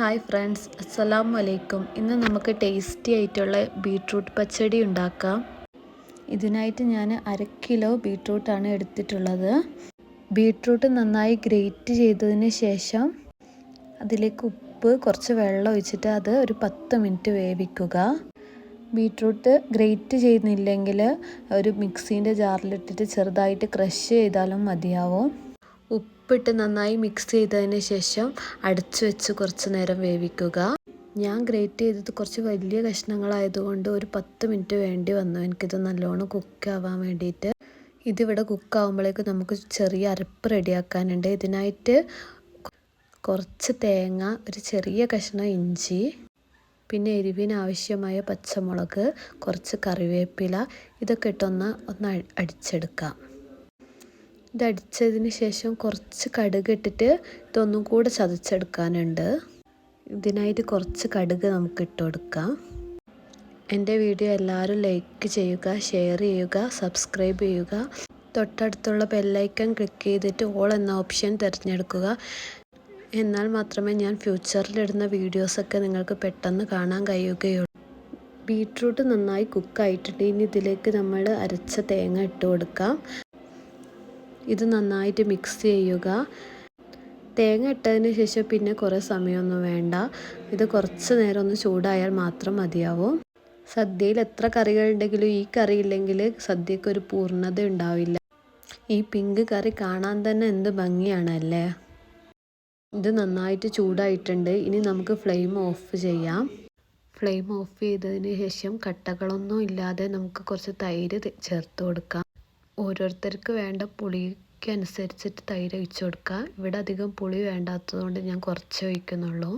Hi friends അസ്സലാമു അലൈക്കും ഇന്ന് നമുക്ക് ടേസ്റ്റി ആയിട്ടുള്ള ബീട്രൂട്ട് പച്ചടി ഉണ്ടാക്കാം. ഇതിനായിട്ട് ഞാൻ അര കിലോ ബീട്രൂട്ടാണ് എടുത്തിട്ടുള്ളത്. ബീട്രൂട്ട് നന്നായി ഗ്രേറ്റ് ചെയ്തതിന് ശേഷം അതിലേക്ക് ഉപ്പ് കുറച്ച് വെള്ളം ഒഴിച്ചിട്ട് അത് ഒരു പത്ത് മിനിറ്റ് വേവിക്കുക. ബീട്രൂട്ട് ഗ്രേറ്റ് ചെയ്യുന്നില്ലെങ്കിൽ ഒരു മിക്സീന്റെ ജാറിലിട്ടിട്ട് ചെറുതായിട്ട് ക്രഷ് ചെയ്താലും മതിയാവും. ഉപ്പിട്ട് നന്നായി മിക്സ് ചെയ്തതിന് ശേഷം അടച്ചു വെച്ച് കുറച്ച് നേരം വേവിക്കുക. ഞാൻ ഗ്രേറ്റ് ചെയ്തത് കുറച്ച് വലിയ കഷ്ണങ്ങളായതുകൊണ്ട് ഒരു പത്ത് മിനിറ്റ് വേണ്ടി വന്നു. എനിക്കിത് നല്ലോണം കുക്ക് ആവാൻ വേണ്ടിയിട്ട്. ഇതിവിടെ കുക്ക് കുക്കാവുമ്പോഴേക്ക് നമുക്ക് ചെറിയ അരപ്പ് റെഡിയാക്കാനുണ്ട്. ഇതിനായിട്ട് കുറച്ച് തേങ്ങ ഒരു ചെറിയ കഷ്ണം ഇഞ്ചി പിന്നെ എരിവിന് ആവശ്യമായ പച്ചമുളക് കുറച്ച് കറിവേപ്പില ഇതൊക്കെ ഇട്ടൊന്ന് ഒന്ന് അടിച്ചെടുക്കാം. ഇത് അടിച്ചതിന് ശേഷം കുറച്ച് കടുക് ഇട്ടിട്ട് ഇതൊന്നും കൂടെ ചതച്ചെടുക്കാനുണ്ട്. ഇതിനായിട്ട് കുറച്ച് കടുക് നമുക്ക് ഇട്ട് കൊടുക്കാം. എന്റെ വീഡിയോ എല്ലാവരും ലൈക്ക് ചെയ്യുക ഷെയർ ചെയ്യുക സബ്സ്ക്രൈബ് ചെയ്യുക. തൊട്ടടുത്തുള്ള ബെല്ലൈക്കൺ ക്ലിക്ക് ചെയ്തിട്ട് ഓൾ എന്ന ഓപ്ഷൻ തിരഞ്ഞെടുക്കുക. എന്നാൽ മാത്രമേ ഞാൻ ഫ്യൂച്ചറിലിടുന്ന വീഡിയോസൊക്കെ നിങ്ങൾക്ക് പെട്ടെന്ന് കാണാൻ കഴിയുകയുള്ളൂ. ബീട്രൂട്ട് നന്നായി കുക്കായിട്ടുണ്ട്. ഇനി ഇതിലേക്ക് നമ്മൾ അരച്ച തേങ്ങ ഇട്ട് കൊടുക്കാം. ഇത് നന്നായിട്ട് മിക്സ് ചെയ്യുക. തേങ്ങ ഇട്ടതിന് ശേഷം പിന്നെ കുറേ സമയമൊന്നും വേണ്ട. ഇത് കുറച്ച് നേരം ഒന്ന് ചൂടായാൽ മാത്രം മതിയാവും. സദ്യയിൽ എത്ര കറികൾ ഉണ്ടെങ്കിലും ഈ കറി ഇല്ലെങ്കിൽ സദ്യക്ക് ഒരു പൂർണത ഉണ്ടാവില്ല. ഈ പിങ്ക് കറി കാണാൻ തന്നെ എന്ത് ഭംഗിയാണല്ലേ ഇത് നന്നായിട്ട് ചൂടായിട്ടുണ്ട്. ഇനി നമുക്ക് ഫ്ലെയിം ഓഫ് ചെയ്യാം. ഫ്ലെയിം ഓഫ് ചെയ്തതിന് ശേഷം കട്ടകളൊന്നും ഇല്ലാതെ നമുക്ക് കുറച്ച് തൈര് ചേർത്ത് കൊടുക്കാം. ഓരോരുത്തർക്ക് വേണ്ട പുളിക്ക് അനുസരിച്ചിട്ട് തൈര് ഒഴിച്ച് കൊടുക്കുക. ഇവിടെ അധികം പുളി വേണ്ടാത്തതുകൊണ്ട് ഞാൻ കുറച്ച് ഒഴിക്കുന്നുള്ളൂ.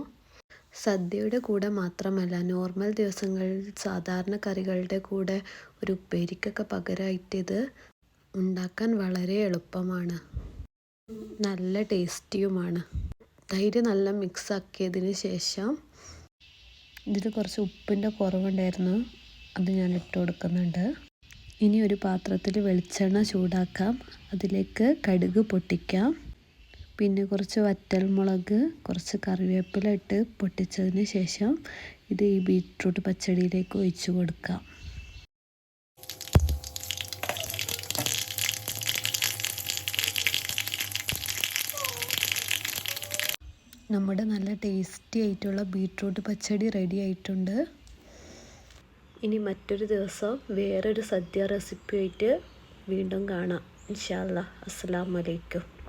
സദ്യയുടെ കൂടെ മാത്രമല്ല നോർമൽ ദിവസങ്ങളിൽ സാധാരണ കറികളുടെ കൂടെ ഒരു ഉപ്പേരിക്കൊക്കെ പകരമായിട്ട് ഇത് ഉണ്ടാക്കാൻ വളരെ എളുപ്പമാണ്. നല്ല ടേസ്റ്റിയുമാണ്. തൈര് നല്ല മിക്സ് ആക്കിയതിന് ശേഷം ഇതിൽ കുറച്ച് ഉപ്പിന്റെ കുറവുണ്ടായിരുന്നു. അത് ഞാൻ ഇട്ട് കൊടുക്കുന്നുണ്ട്. ഇനി ഒരു പാത്രത്തിൽ വെളിച്ചെണ്ണ ചൂടാക്കാം. അതിലേക്ക് കടുക് പൊട്ടിക്കാം. പിന്നെ കുറച്ച് വറ്റൽമുളക് കുറച്ച് കറിവേപ്പില ഇട്ട് പൊട്ടിച്ചതിന് ശേഷം ഇത് ഈ ബീറ്റ്റൂട്ട് പച്ചടിയിലേക്ക് ഒഴിച്ചു കൊടുക്കാം. നമ്മുടെ നല്ല ടേസ്റ്റി ആയിട്ടുള്ള ബീറ്റ്റൂട്ട് പച്ചടി റെഡി ആയിട്ടുണ്ട്. ഇനി മറ്റൊരു ദിവസം വേറൊരു സദ്യ റെസിപ്പിയായിട്ട് വീണ്ടും കാണാം. ഇൻഷാല്ല അസ്സാം വലൈക്കും